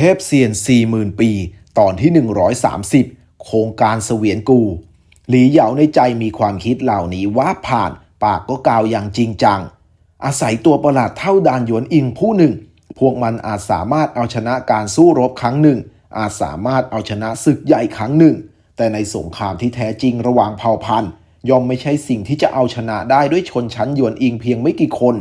เทพเซียน40,000 ปี ตอนที่ 130 โครงการเสวียนกู หลีเหยาในใจมีความคิดเหล่านี้ว่าผ่าน ปากก็กล่าวอย่างจริงจัง อาศัยตัวประหลาดเท่าดานหยวนอิงผู้หนึ่ง พวกมันอาจสามารถเอาชนะการสู้รบครั้งหนึ่ง อาจสามารถเอาชนะศึกใหญ่ครั้งหนึ่ง แต่ในสงครามที่แท้จริงระหว่างเผ่าพันธุ์ย่อมไม่ใช่สิ่งที่จะเอาชนะได้ด้วยชนชั้นหยวนอิงเพียงไม่กี่คน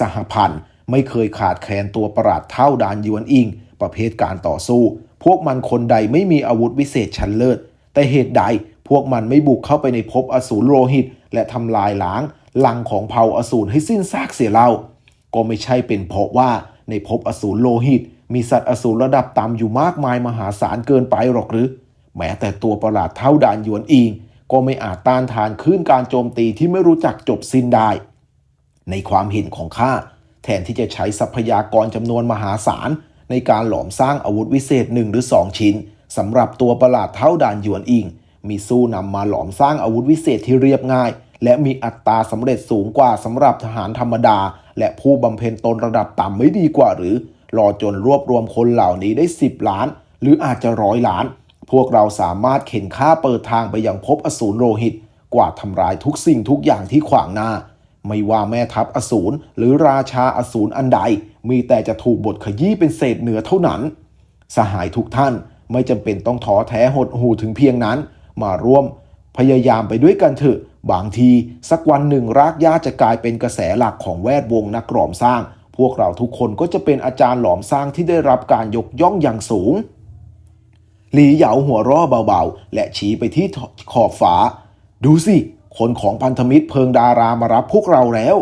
สหพันธ์ไม่เคยขาดแคลนตัวประหลาดเท่าดานหยวนอิง ประเภทการต่อสู้ พวกมันคนใดไม่มีอาวุธวิเศษชั้นเลิศ แต่เหตุใดพวกมันไม่บุกเข้าไปในภพอสูรโลหิต และทำลายล้างลังของเผ่าอสูรให้สิ้นซากเสียเล่า ก็ไม่ใช่เป็นเพราะว่าในภพอสูรโลหิต มีสัตว์อสูรระดับต่ำอยู่มากมายมหาศาลเกินไปหรอกหรือ แม้แต่ตัวประหลาดเท่าดานยวนอิงก็ไม่อาจต้านทานคลื่นการโจมตีที่ไม่รู้จักจบสิ้นได้ ในความเห็นของข้าแทนที่จะใช้ทรัพยากรจำนวนมหาศาล ในการหลอมสร้างอาวุธวิเศษหนึ่งหรือสองชิ้นสำหรับตัวประหลาดเท่าดานหยวนอิง มีสู้นำมาหลอมสร้างอาวุธวิเศษที่เรียบง่าย และมีอัตราสำเร็จสูงกว่าสำหรับทหารธรรมดา และผู้บำเพ็ญตนระดับต่ำไม่ดีกว่าหรือ รอจนรวบรวมคนเหล่านี้ได้ 10 ล้าน หรืออาจจะร้อยล้าน พวกเราสามารถเข็นฆ่าเปิดทางไปยังภพอสูรโลหิต กว่าทำลายทุกสิ่งทุกอย่างที่ขวางหน้า ไม่ว่าแม่ทัพอสูรหรือราชาอสูรอันใด มีแต่จะถูกบทขยี้เป็นเศษเหนือเท่านั้น สหายทุกท่านไม่จำเป็นต้องท้อแท้หดหูถึงเพียงนั้น มาร่วม พยายามไปด้วยกันเถอะ บางที สักวันหนึ่งรากหญ้าจะกลายเป็นกระแสหลักของแวดวงนักหลอมสร้าง พวกเราทุกคนก็จะเป็นอาจารย์หลอมสร้างที่ได้รับการยกย่องอย่างสูง หลีเหยาหัวร่อเบาๆ และชี้ไปที่ขอบฟ้าดูสิคนของพันธมิตรเพิงดารามารับพวกเราแล้ว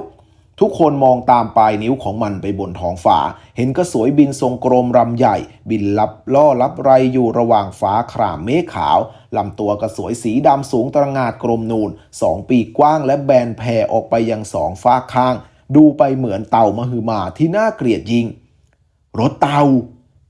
ทุกคนมองตามปลายนิ้วของมันไปบนท้องฟ้า เห็นกระสวยบินทรงกรมรำใหญ่ บินลับล่อลับไรอยู่ระหว่างฟ้าครามเมฆขาวลำตัวกระสวยสีดำสูงตระหงาดกรมนูนสองปีกกว้างและแบนแผ่ออกไปยังสองฟ้าข้าง ดูไปเหมือนเต่ามหึมาที่น่าเกลียดยิ่งรถเต่า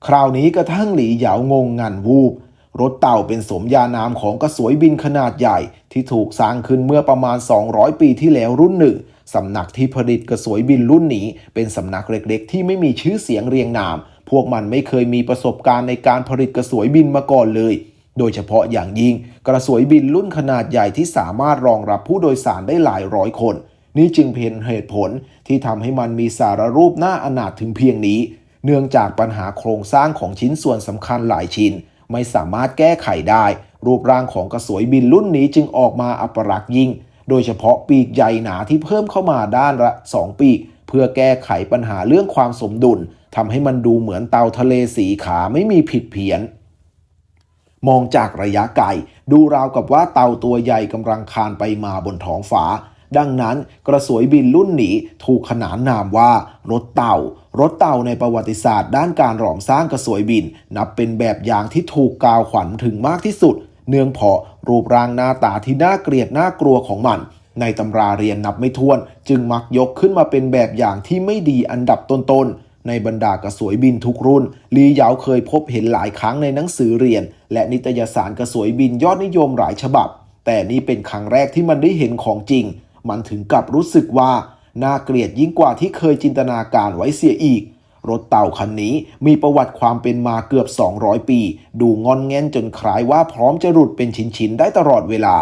คราวนี้กระทั่งหลีเหยางงงันวูบ รถเต่าเป็นสมญานามของกระสวยบินขนาดใหญ่ ที่ถูกสร้างขึ้นเมื่อประมาณ 200 ปีที่แล้วรุ่นหนึ่งสำนักที่ผลิตกระสวยบินรุ่นนี้ เป็นสำนักเล็กๆ ที่ไม่มีชื่อเสียงเรียงนาม พวกมันไม่เคยมีประสบการณ์ในการผลิตกระสวยบินมาก่อนเลย โดยเฉพาะอย่างยิ่ง กระสวยบินรุ่นขนาดใหญ่ที่สามารถรองรับผู้โดยสารได้หลายร้อยคน นี่จึงเป็นเหตุผลที่ทำให้มันมีสารรูปหน้าอนาถถึงเพียงนี้ เนื่องจากปัญหาโครงสร้างของชิ้นส่วนสำคัญหลายชิ้น ไม่สามารถแก้ไขได้ รูปร่างของกระสวยบินรุ่นนี้จึงออกมาอัปรักษ์ยิ่ง โดยเฉพาะปีกใหญ่หนาที่เพิ่มเข้ามาด้านละ 2 ปีก เพื่อแก้ไขปัญหาเรื่องความสมดุลทำให้มันดูเหมือนเตาทะเลสีขาไม่มีผิดเพี้ยนมองจากระยะไกลดูราวกับว่าเต่าตัวใหญ่กำลังคานไปมาบนท้องฟ้า ดังนั้นกระสวยบินรุ่นนี้ถูกขนานนามว่ารถเต่ารถเต่าในประวัติศาสตร์ด้านการหลอมสร้างกระสวยบิน นับเป็นแบบอย่างที่ถูกกล่าวขวัญถึงมากที่สุด เนื่องเพราะรูปร่างหน้าตาที่น่าเกลียดน่ากลัวของมัน ในตำราเรียนนับไม่ถ้วน จึงมักยกขึ้นมาเป็นแบบอย่างที่ไม่ดีอันดับต้นๆในบรรดากระสวยบินทุกรุ่น ลีเหยาเคยพบเห็นหลายครั้งในหนังสือเรียน และนิตยสารกระสวยบินยอดนิยมหลายฉบับ แต่นี่เป็นครั้งแรกที่มันได้เห็นของจริง มันถึงกับรู้สึกว่าน่าเกลียดยิ่งกว่าที่เคยจินตนาการไว้เสียอีก รถเต่าคันนี้มีประวัติความเป็นมาเกือบ 200 ปี ดูงอนแงนจนคล้ายว่าพร้อมจะหลุดเป็นชิ้นๆได้ตลอดเวลา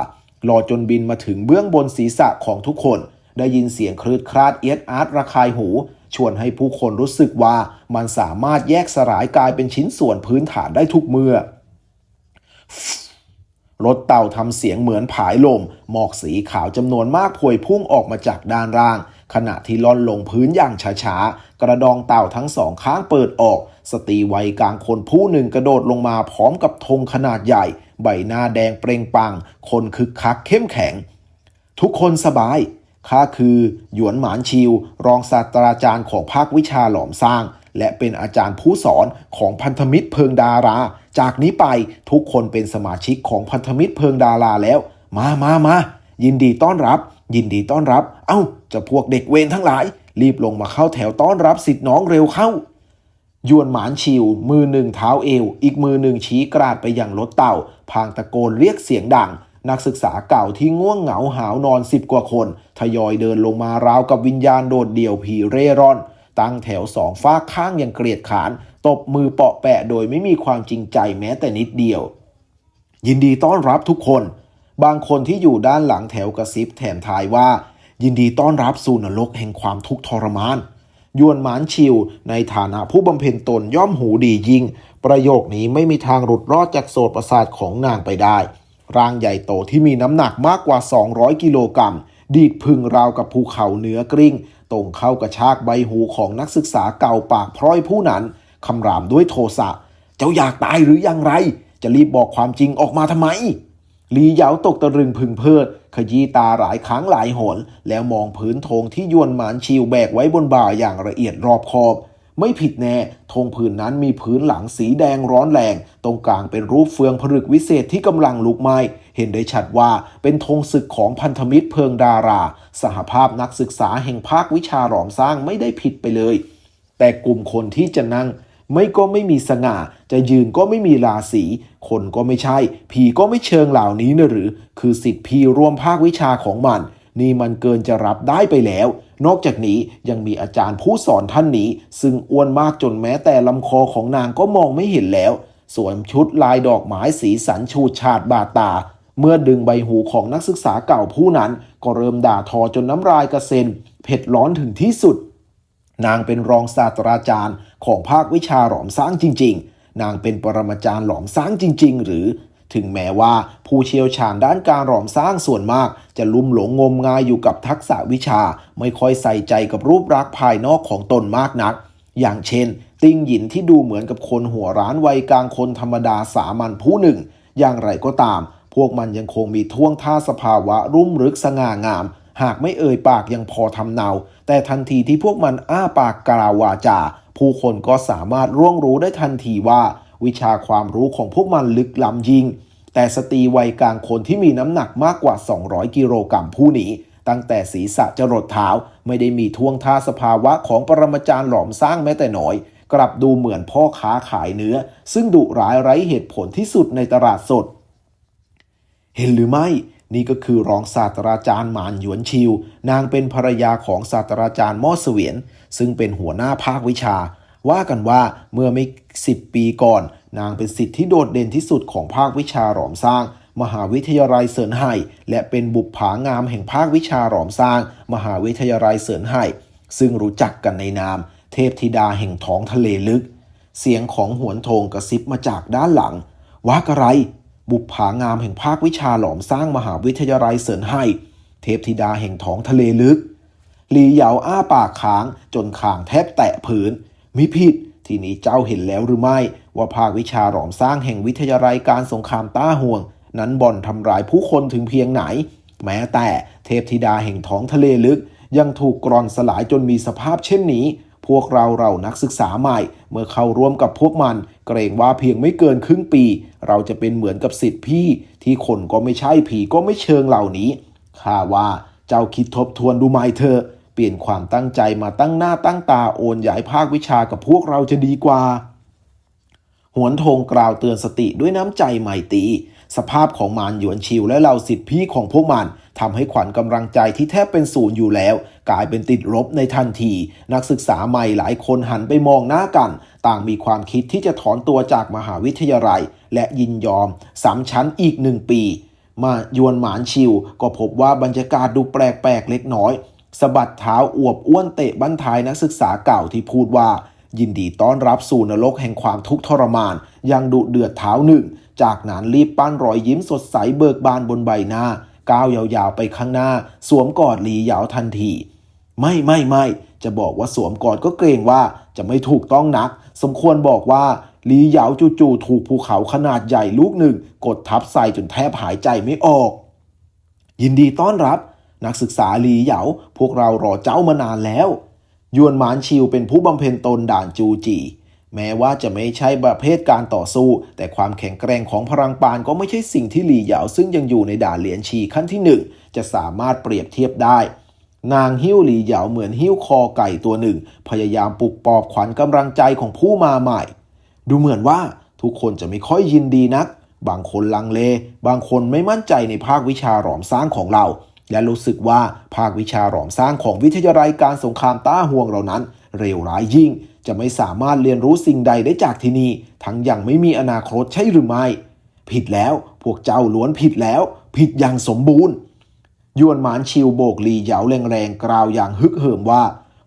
รอจนบินมาถึงเบื้องบนศีรษะของทุกคน ได้ยินเสียงคลืดคลาดเอียดอาร์ตระคายหู ชวนให้ผู้คนรู้สึกว่ามันสามารถแยกสลายกลายเป็นชิ้นส่วนพื้นฐานได้ทุกเมื่อ รถเต่าทำเสียงเหมือนผายลม หมอกสีขาวจำนวนมากพวยพุ่งออกมาจากด้านล่าง ขณะที่ล่อนลงพื้นอย่างช้าๆ กระดองเต่าทั้งสองข้างเปิดออก สตรีวัยกลางคนผู้หนึ่งกระโดดลงมาพร้อมกับธงขนาดใหญ่ ใบหน้าแดงเปร่งปัง คนคึกคักเข้มแข็ง ทุกคนสบาย ข้าคือ หยวนหมานชิว รองศาสตราจารย์ของภาควิชาหลอมสร้าง และเป็นอาจารย์ผู้สอนของพันธมิตรเพิงดารา จากนี้ไปทุกคนเป็นสมาชิกของพันธมิตรเพิงดาราแล้ว มามามายินดีต้อนรับ ยินดีต้อนรับ เอ้าจะพวกเด็กเวรทั้งหลาย รีบลงมาเข้าแถวต้อนรับสิทธิ์น้องเร็วเข้ายวนหมานชิว มือหนึ่งเท้าเอว อีกมือหนึ่งชี้กราดไปยังรถเต่า พางตะโกนเรียกเสียงดัง นักศึกษาเก่าที่ง่วงเหงาหาวนอนสิบกว่าคน ทยอยเดินลงมาราวกับวิญญาณโดดเดี่ยวผีเร่ร่อน ตั้งแถวสองฝ้าข้างอย่างเกลียดขาน ตบมือเปาะแปะโดยไม่มีความจริงใจแม้แต่นิดเดียว ยินดีต้อนรับทุกคน บางคนที่อยู่ด้านหลังแถวกระซิบแถมทายว่า ยินดีต้อนรับสู่นรกแห่งความทุกข์ทรมานยวนหมานชิว ในฐานะผู้บำเพ็ญตนย่อมหูดียิ่ง ประโยคนี้ไม่มีทางหลุดรอดจากโสตประสาทของนางไปได้ ร่างใหญ่โตที่มีน้ำหนักมากกว่า 200 กิโลกรัม ดีดพึงราวกับภูเขาเนื้อกริ้ง ตรงเข้ากระชากใบหูของนักศึกษาเก่าปากพร้อยผู้นั้น คำรามด้วยโทสะ เจ้าอยากตายหรือยังไร จะรีบบอกความจริงออกมาทำไม ลีเหยาตกตะลึงพึงเพลิด ขยี้ตาหลายครั้งหลายหน แล้วมองพื้นธงที่ยวนหมานชิวแบกไว้บนบ่าอย่างละเอียดรอบคอบ ไม่ผิดแน่ธงผืนนั้นมีพื้นหลังสีแดงร้อนแรง ตรงกลางเป็นรูปเฟืองผลึกวิเศษที่กำลังลุกไหม้เห็นได้ชัดว่าเป็นธงศึกของพันธมิตรเพิงดารา สหภาพนักศึกษาแห่งภาควิชาหลอมสร้างไม่ได้ผิดไปเลย แต่กลุ่มคนที่จะนั่ง ไม่ก็ไม่มีสง่า จะยืนก็ไม่มีราศีคนก็ไม่ใช่ ผีก็ไม่เชิงเหล่านี้นะหรือ คือสิทธิพีรวมภาควิชาของมัน นี่มันเกินจะรับได้ไปแล้ว นอกจากนี้ยังมีอาจารย์ผู้สอนท่านนี้ ซึ่งอ้วนมากจนแม้แต่ลำคอของนางก็มองไม่เห็นแล้วสวมชุดลายดอกไม้สีสันชูดชาดบาดตา เมื่อดึงใบหูของนักศึกษาเก่าผู้นั้น ก็เริ่มด่าทอจนน้ำลายกระเซ็น เผ็ดร้อนถึงที่สุด นางเป็นรองศาสตราจารย์ของภาควิชาหลอมสร้างจริง ๆ นางเป็นปรมาจารย์หลอมสร้างจริง ๆ หรือ ถึงแม้ว่าผู้เชี่ยวชาญด้านการหลอมสร้างส่วนมาก จะลุ่มหลงงมงายอยู่กับทักษะวิชา ไม่ค่อยใส่ใจกับรูปลักษณ์ภายนอกของตนมากนัก อย่างเช่น ติ้งหยินที่ดูเหมือนกับคนหัวร้านวัยกลางคนธรรมดาสามัญผู้หนึ่ง อย่างไรก็ตาม พวกมันยังคงมีท่วงท่าสภาวะรุ่มรึกสง่างาม หากไม่เอ่ยปากยังพอทำเนา แต่ทันทีที่พวกมันอ้าปากกล่าววาจา ผู้คนก็สามารถร่วงรู้ได้ทันทีว่า วิชาความรู้ของพวกมันลึกล้ำยิ่ง แต่สตรีวัยกลางคนที่มีน้ำหนักมากกว่า 200 กิโลกรัมผู้นี้ ตั้งแต่ศีรษะจรดเท้าไม่ได้มีท่วงท่าสภาวะของปรมาจารย์หลอมสร้างแม้แต่น้อย กลับดูเหมือนพ่อค้าขายเนื้อ ซึ่งดุร้ายไร้เหตุผลที่สุดในตลาดสด เห็นหรือไม่ นี่ก็คือรองศาสตราจารย์หมานหยวนชิว นางเป็นภรรยาของศาสตราจารย์ม่อเสวียน ซึ่งเป็นหัวหน้าภาควิชา ว่ากันว่าเมื่อไม่สิบปีก่อน นางเป็นสิทธิ์ที่โดดเด่นที่สุดของภาควิชาหลอมสร้าง มหาวิทยาลัยเซินไห่และเป็นบุปผางามแห่งภาควิชาหลอมสร้าง มหาวิทยาลัยเซินไห่ซึ่งรู้จักกันในนาม เทพธิดาแห่งท้องทะเลลึก เสียงของหวนโทงกระซิบมาจากด้านหลัง ว่ากระไร บุปผางามแห่งภาควิชาหลอมสร้างมหาวิทยาลัยเซินไห่เทพธิดาแห่งท้องทะเลลึก หลีเหยาอ้าปากค้างจนคางแทบแตะพื้นมิผิด ทีนี้เจ้าเห็นแล้วหรือไม่ ว่าภาควิชาหลอมสร้างแห่งวิทยาลัยการสงครามต้าห่วง นั้นบ่อนทำลายผู้คนถึงเพียงไหน แม้แต่เทพธิดาแห่งท้องทะเลลึก ยังถูกกร่อนสลายจนมีสภาพเช่นนี้ พวกเราเรานักศึกษาใหม่ เมื่อเข้าร่วมกับพวกมัน เกรงว่าเพียงไม่เกินครึ่งปี เราจะเป็นเหมือนกับสิทธิพี่ที่คนก็ไม่ใช่ผีก็ไม่เชิงเหล่านี้ข้าว่าเจ้าคิดทบทวนดูไหมเธอ เปลี่ยนความตั้งใจมาตั้งหน้าตั้งตาโอนย้ายภาควิชากับพวกเราจะดีกว่า หวนทงกล่าวเตือนสติด้วยน้ำใจไมตรีสภาพของมารหยวนชิวและเหล่าสิทธิพี่ของพวกมันทำให้ขวัญกำลังใจที่แทบเป็นศูนย์อยู่แล้ว กลายเป็นติดลบในทันที นักศึกษาใหม่หลายคนหันไปมองหน้ากัน ต่างมีความคิดที่จะถอนตัวจากมหาวิทยาลัย และยินยอมสามชั้นอีกหนึ่งปี มายวนหมานชิว ก็พบว่าบรรยากาศดูแปลกๆเล็กน้อยสะบัดเท้าอวบอ้วนเตะบั้นท้ายนักศึกษาเก่าที่พูดว่า ยินดีต้อนรับสู่นรกแห่งความทุกข์ทรมาน ยังดุเดือดเท้าหนึ่ง จากนั้นรีบปั้นรอยยิ้มสดใสเบิกบานบนใบหน้าก้าวยาวๆไปข้างหน้า สวมกอดหลียาวทันที ไม่ไม่ไม่จะบอกว่าสวมกอดก็เกรงว่าจะไม่ถูกต้องนัก สมควรบอกว่าหลีเหยาวจู่ๆถูกภูเขาขนาดใหญ่ลูกหนึ่ง กดทับใส่จนแทบหายใจไม่ออก ยินดีต้อนรับ นักศึกษาหลีเหยาพวกเรารอเจ้ามานานแล้ว ยวนหมานชิวเป็นผู้บำเพ็ญตนด่านจูจี แม้ว่าจะไม่ใช่ประเภทการต่อสู้ แต่ความแข็งแกร่งของพลังปานก็ไม่ใช่สิ่งที่หลีเหยาซึ่งยังอยู่ในด่านเหรียญชีขั้นที่หนึ่งจะสามารถเปรียบเทียบได้ นางหิ้วหลีเหยาเหมือนหิ้วคอไก่ตัวหนึ่ง พยายามปลุกปลอบขวัญกำลังใจของผู้มาใหม่ ดูเหมือนว่าทุกคนจะไม่ค่อยยินดีนัก บางคนลังเล บางคนไม่มั่นใจในภาควิชาหลอมสร้างของเรา และรู้สึกว่าภาควิชาหลอมสร้างของวิทยาลัยการสงครามต้าห่วงเหล่านั้นเลวร้ายยิ่ง จะไม่สามารถเรียนรู้สิ่งใดได้จากที่นี่ ทั้งยังไม่มีอนาคตใช่หรือไม่ ผิดแล้ว พวกเจ้าล้วนผิดแล้ว ผิดอย่างสมบูรณ์ ยวนหมานชิวโบกลีเหยาแรงๆกล่าวอย่างฮึกเหิมว่า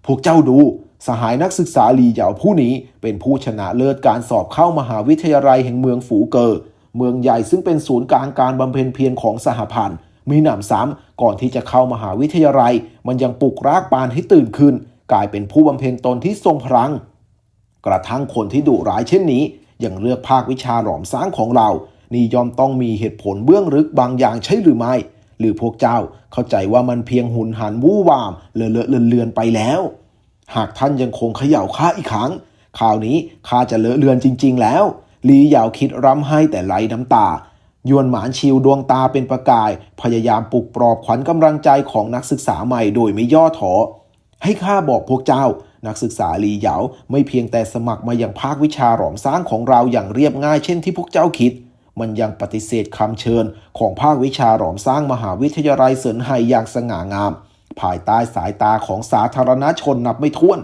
พวกเจ้าดูสหายนักศึกษาลีเหยาผู้นี้เป็นผู้ชนะเลิศการสอบเข้ามหาวิทยาลัยแห่งเมืองฝูเกอเมืองใหญ่ซึ่งเป็นศูนย์กลางการบำเพ็ญเพียรของสหพันธ์ มีหนำซ้ำก่อนที่จะเข้ามหาวิทยาลัย มันยังปลุกรากปานให้ตื่นขึ้น กลายเป็นผู้บำเพ็ญตนที่ทรงพลัง กระทั่งคนที่ดุร้ายเช่นนี้ ยังเลือกภาควิชาหลอมสร้างของเรา นี่ยอมต้องมีเหตุผลเบื้องลึกบางอย่างใช่หรือไม่ หรือพวกเจ้าเข้าใจว่ามันเพียงหุนหันวู่วามเลอะเลอะเลือนไปแล้ว หากท่านยังคงเขย่าข้าอีกครั้งคราวนี้ข้าจะเลอะเลือนจริง ๆ แล้วลีเหยาวคิดร่ำให้แต่ไหลน้ำตายวนหมานชิวดวงตาเป็นประกาย พยายามปลุกปลอบขวัญกำลังใจของนักศึกษาใหม่โดยไม่ย่อท้อให้ข้าบอกพวกเจ้า นักศึกษาลีเหยาไม่เพียงแต่สมัครมาอย่างภาควิชาหลอมสร้างของเราอย่างเรียบง่ายเช่นที่พวกเจ้าคิด มันยังปฏิเสธคำเชิญ ของภาควิชาหลอมสร้างมหาวิทยาลัยเสินไฮอย่างสง่างาม ภายใต้สายตาของสาธารณชนนับไม่ถ้วน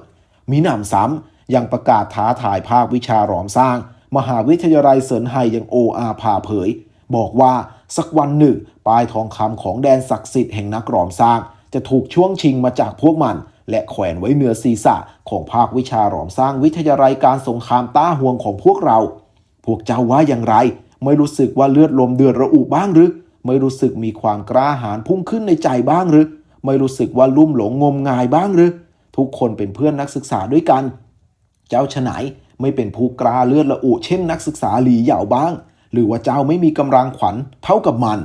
มีหนำซ้ำยังประกาศท้าทายภาควิชาหลอมสร้าง มหาวิทยาลัยเสินไฮยังโออาพาเผย บอกว่าสักวันหนึ่งปลายทองคำของแดนศักดิ์สิทธิ์แห่งนักหลอมสร้าง จะถูกช่วงชิงมาจากพวกมันและแขวนไว้เหนือศีรษะของภาควิชาหลอมสร้างวิทยาลัยการสงครามต้าห่วงของพวกเรา พวกเจ้าว่าอย่างไร ไม่รู้สึกว่าเลือดลมเดือดระอุบ้างหรือ ไม่รู้สึกมีความกล้าหาญพุ่งขึ้นในใจบ้างหรือ ไม่รู้สึกว่าลุ่มหลงงมงายบ้างหรือ ทุกคนเป็นเพื่อนนักศึกษาด้วยกัน เจ้าฉไหนไม่เป็นผู้กล้าเลือดละอุเช่นนักศึกษาหลีเหยาบ้าง หรือว่าเจ้าไม่มีกำลังขวัญเท่ากับมัน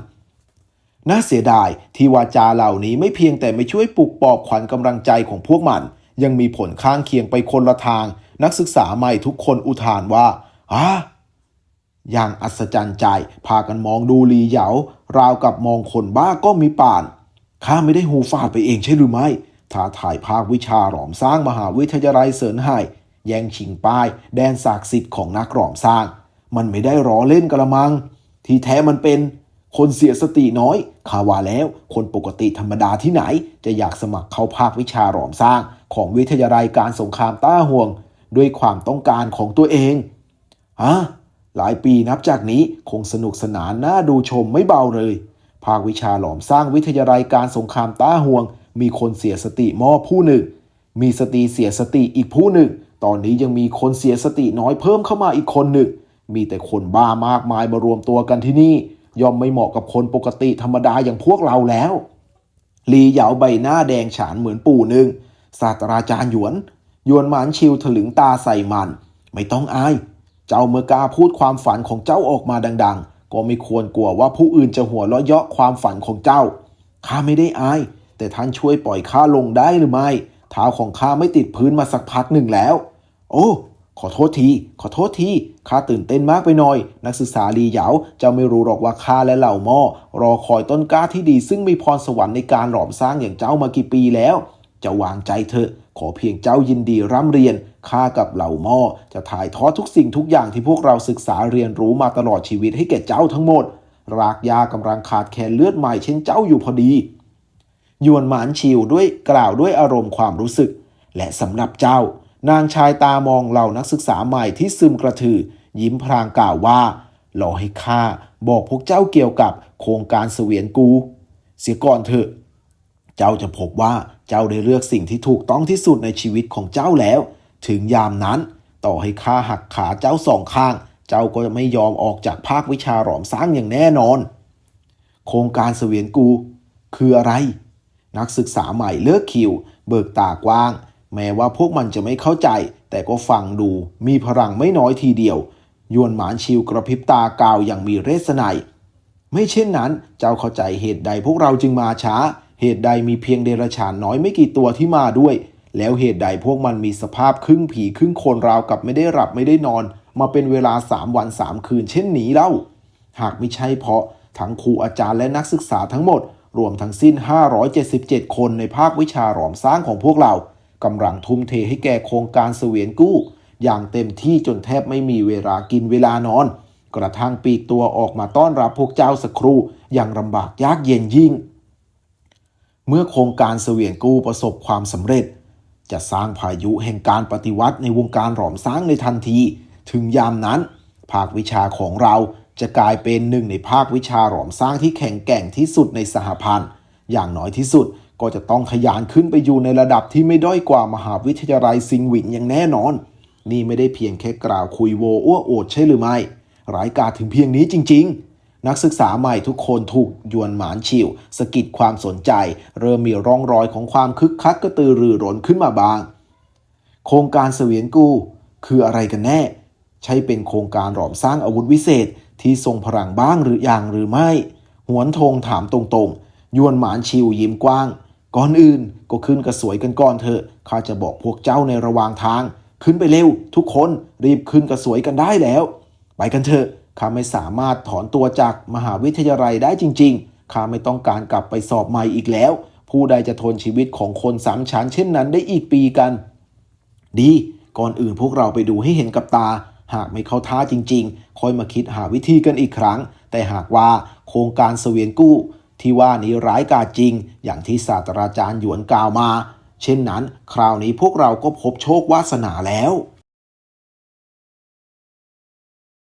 น่าเสียดายที่วาจาเหล่านี้ไม่เพียงแต่ไม่ช่วยปลุกปลอบขวัญกำลังใจของพวกมัน ยังมีผลข้างเคียงไปคนละทาง นักศึกษาใหม่ทุกคนอุทานว่าอ่า อย่างอัศจรรย์ใจ พากันมองดูลีเหยา ราวกับมองคนบ้าก็มีป่าน ข้าไม่ได้หูฟาดไปเองใช่หรือไม่ท้าถ่ายภาควิชาหลอมสร้างมหาวิทยาลัยเสริญไห้แย่งชิงป้าย แดนศักดิ์สิทธิ์ของนักหลอมสร้าง มันไม่ได้ล้อเล่นกระมัง ที่แท้มันเป็น คนเสียสติน้อยข้าว่าแล้ว คนปกติธรรมดาที่ไหน จะอยากสมัครเข้าภาควิชาหลอมสร้าง ของวิทยาลัยการสงครามต้าห่วง ด้วยความต้องการของตัวเองฮะ หลายปีนับจากนี้คงสนุกสนานน่าดูชมไม่เบาเลย ภาควิชาหลอมสร้างวิทยาลัยการสงครามต้าห่วง มีคนเสียสติมอผู้หนึ่ง มีสติเสียสติอีกผู้หนึ่ง ตอนนี้ยังมีคนเสียสติน้อยเพิ่มเข้ามาอีกคนหนึ่ง มีแต่คนบ้ามากมายมารวมตัวกันที่นี่ ย่อมไม่เหมาะกับคนปกติธรรมดาอย่างพวกเราแล้วลีเหยาใบหน้าแดงฉานเหมือนปู่หนึ่งศาสตราจารย์หยวน ยวนหมานชิวถลึงตาใส่มัน ไม่ต้องอาย เจ้าเมื่อกล้าพูดความฝันของเจ้าออกมาดัง ๆ ก็ไม่ควรกลัวว่าผู้อื่นจะหัวเราะเยาะความฝันของเจ้า ข้าไม่ได้อาย แต่ท่านช่วยปล่อยข้าลงได้หรือไม่ เท้าของข้าไม่ติดพื้นมาสักพักหนึ่งแล้ว โอ้ขอโทษที ขอโทษที ข้าตื่นเต้นมากไปหน่อย นักศึกษาลีเหยาเจ้าไม่รู้หรอกว่าข้าและเหล่าม้อรอคอยต้นกล้าที่ดี ซึ่งมีพรสวรรค์ในการหลอมสร้างอย่างเจ้ามากี่ปีแล้ว จะวางใจเถอะ ขอเพียงเจ้ายินดีร่ำเรียน ข้ากับเหล่าหม้อจะถ่ายทอดทุกสิ่งทุกอย่างที่พวกเราศึกษาเรียนรู้มาตลอดชีวิตให้แก่เจ้าทั้งหมด รากยากำลังขาดแคลนเลือดใหม่เช่นเจ้าอยู่พอดียวนหมานชิวด้วยกล่าวด้วยอารมณ์ความรู้สึก และสำหรับเจ้า นางชายตามองเหล่านักศึกษาใหม่ที่ซึมกระถือ ยิ้มพรางกล่าวว่ารอให้ข้าบอกพวกเจ้าเกี่ยวกับโครงการเสวียนกู เสียก่อนเถอะ เจ้าจะพบว่าเจ้าได้เลือกสิ่งที่ถูกต้องที่สุดในชีวิตของเจ้าแล้ว ถึงยามนั้น ต่อให้ข้าหักขาเจ้าสองข้าง เจ้าก็จะไม่ยอมออกจากภาควิชาหลอมสร้างอย่างแน่นอน โครงการเสวียนกู คืออะไร นักศึกษาใหม่เลิกคิว เบิกตากว้าง แม้ว่าพวกมันจะไม่เข้าใจ แต่ก็ฟังดูมีพลังไม่น้อยทีเดียวยวนหมานชิวกระพริบตากาวอย่างมีเรศนัยไม่เช่นนั้น เจ้าเข้าใจเหตุใดพวกเราจึงมาช้า เหตุใดมีเพียงเดรัจฉานน้อยไม่กี่ตัวที่มาด้วย แล้วเหตุใดพวกมันมีสภาพครึ่งผีครึ่งคนราวกับไม่ได้หลับไม่ได้นอน มาเป็นเวลาสามวันสามคืนเช่นนี้เล่า หากไม่ใช่เพราะทั้งครูอาจารย์และนักศึกษาทั้งหมด รวมทั้งสิ้น 577 คนในภาควิชาหลอมสร้างของพวกเรากำลังทุ่มเทให้แก่โครงการเสวียนกู้ อย่างเต็มที่จนแทบไม่มีเวลากินเวลานอน กระทั่งปีกตัวออกมาต้อนรับพวกเจ้าสักครู่อย่างลำบากยากเย็นยิ่ง เมื่อโครงการเสวียนกู้ประสบความสำเร็จ จะสร้างพายุแห่งการปฏิวัติในวงการหลอมสร้างในทันที ถึงยามนั้น ภาควิชาของเราจะกลายเป็นหนึ่งในภาควิชาหลอมสร้างที่แข็งแกร่งที่สุดในสหพันธ์ อย่างน้อยที่สุดก็จะต้องขยานขึ้นไปอยู่ในระดับที่ไม่ด้อยกว่ามหาวิทยาลัยซิงหวินอย่างแน่นอน นี่ไม่ได้เพียงแค่กล่าวคุยโวอ้วโอดใช่หรือไม่ร้ายกาจถึงเพียงนี้จริง ๆ นักศึกษาใหม่ทุกคนถูกยวนหมานฉิวสกิดความสนใจ เริ่มมีร่องรอยของความคึกคักกระตือรือร้นขึ้นมาบาง โครงการเสวียนกูคืออะไรกันแน่ ใช่เป็นโครงการหลอมสร้างอาวุธวิเศษที่ทรงพลังบ้างหรืออย่างหรือไม่ หวนทงถามตรงๆ ยวนหมานชิวยิ้มกว้าง ก่อนอื่นก็ขึ้นกระสวยกันก่อนเถอะข้าจะบอกพวกเจ้าในระหว่างทาง ขึ้นไปเร็ว ทุกคนรีบขึ้นกระสวยกันได้แล้ว ไปกันเถอะ ข้าไม่สามารถถอนตัวจากมหาวิทยาลัยได้จริง ๆ ข้าไม่ต้องการกลับไปสอบใหม่อีกแล้ว ผู้ใดจะทนชีวิตของคนสามชั้นเช่นนั้นได้อีกปีกัน ดี ก่อนอื่นพวกเราไปดูให้เห็นกับตา หากไม่เข้าท่าจริง ๆ ค่อยมาคิดหาวิธีกันอีกครั้ง แต่หากว่าโครงการเสวียนกู้ ที่ว่านี้ร้ายกาจจริง อย่างที่ศาสตราจารย์หยวนกล่าวมา เช่นนั้น คราวนี้พวกเราก็พบโชควาสนาแล้ว